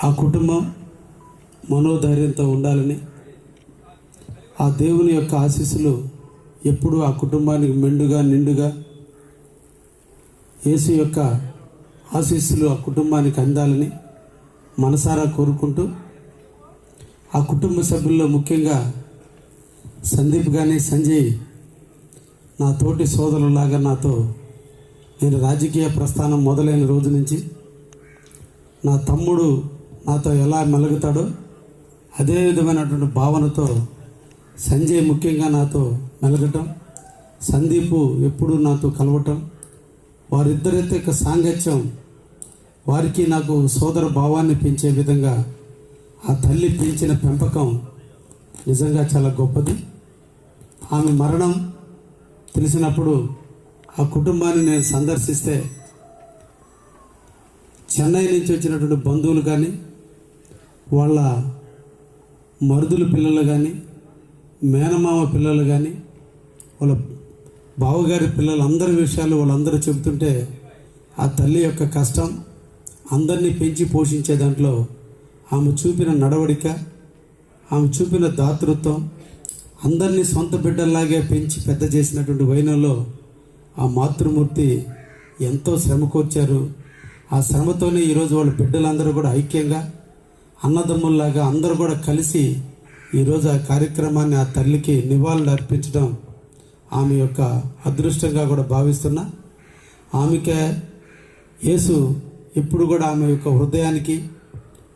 ఆ కుటుంబం మనోధైర్యంతో ఉండాలని ఆ దేవుని యొక్క ఆశీస్సులు ఎప్పుడూ ఆ కుటుంబానికి మెండుగా నిండుగా యేసు యొక్క ఆశీస్సులు ఆ కుటుంబానికి అందాలని మనసారా కోరుకుంటూ ఆ కుటుంబ సభ్యుల్లో ముఖ్యంగా సందీప్ కానీ సంజయ్ నా తోటి సోదరులాగా నాతో నేను రాజకీయ ప్రస్థానం మొదలైన రోజు నుంచి నా తమ్ముడు నాతో ఎలా మెలుగుతాడో అదే విధమైనటువంటి భావనతో సంజయ్ ముఖ్యంగా నాతో మెలగటం సందీపు ఎప్పుడూ నాతో కలవటం వారిద్దరి యొక్క సాంగత్యం వారికి నాకు సోదర భావాన్ని పెంచే విధంగా ఆ తల్లి పెంచిన పెంపకం నిజంగా చాలా గొప్పది. ఆమె మరణం తెలిసినప్పుడు ఆ కుటుంబాన్ని నేను సందర్శిస్తే చెన్నై నుంచి వచ్చినటువంటి బంధువులు కానీ వాళ్ళ మరుదుల పిల్లలు కానీ మేనమామ పిల్లలు కానీ వాళ్ళ బావగారి పిల్లలు అందరి విషయాలు వాళ్ళందరూ చెబుతుంటే ఆ తల్లి యొక్క కష్టం అందరినీ పెంచి పోషించే దాంట్లో ఆమె చూపిన నడవడిక ఆమె చూపిన దాతృత్వం అందరినీ సొంత బిడ్డల్లాగే పెంచి పెద్ద చేసినటువంటి వైనంలో ఆ మాతృమూర్తి ఎంతో శ్రమ కోర్చారు. ఆ శ్రమతోనే ఈరోజు వాళ్ళ బిడ్డలందరూ కూడా ఐక్యంగా అన్నదమ్ముల్లాగా అందరూ కూడా కలిసి ఈరోజు ఆ కార్యక్రమాన్ని ఆ తల్లికి నివాళులు అర్పించడం ఆమె యొక్క అదృష్టంగా కూడా భావిస్తున్నా. ఆమెకే యేసు ఇప్పుడు కూడా ఆమె యొక్క హృదయానికి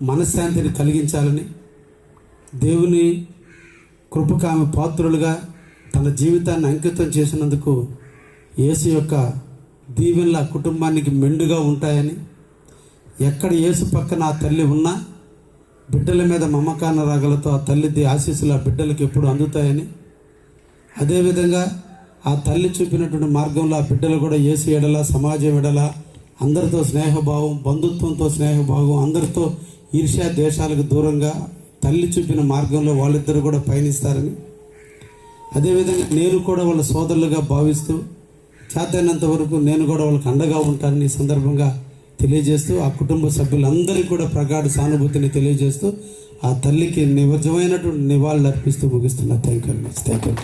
మనశ్శాంతిని కలిగించాలని దేవుని కృపకు ఆమె పాత్రులుగా తన జీవితాన్ని అంకితం చేసినందుకు యేసు యొక్క దీవెనల కుటుంబానికి మెండుగా ఉంటాయని ఎక్కడ యేసు పక్కన ఆ తల్లి ఉన్నా బిడ్డల మీద మమకాన రాగలతో ఆ తల్లిది ఆశీస్సులు ఆ బిడ్డలకు ఎప్పుడు అందుతాయని అదేవిధంగా ఆ తల్లి చూపినటువంటి మార్గంలో ఆ బిడ్డలు కూడా ఏసు ఎడల సమాజం ఎడల అందరితో స్నేహభావం బంధుత్వంతో స్నేహభావం అందరితో ఈర్ష్యా దేశాలకు దూరంగా తల్లి చూపిన మార్గంలో వాళ్ళిద్దరు కూడా పయనిస్తారని అదేవిధంగా నేను కూడా వాళ్ళ సోదరులుగా భావిస్తూ చేతైనంత వరకు నేను కూడా వాళ్ళకి అండగా ఉంటానని ఈ సందర్భంగా తెలియజేస్తూ ఆ కుటుంబ సభ్యులందరికీ కూడా ప్రగాఢ సానుభూతిని తెలియజేస్తూ ఆ తల్లికి నిజమైనటువంటి నివాళులు అర్పిస్తూ ముగిస్తున్నా. Thank you thank you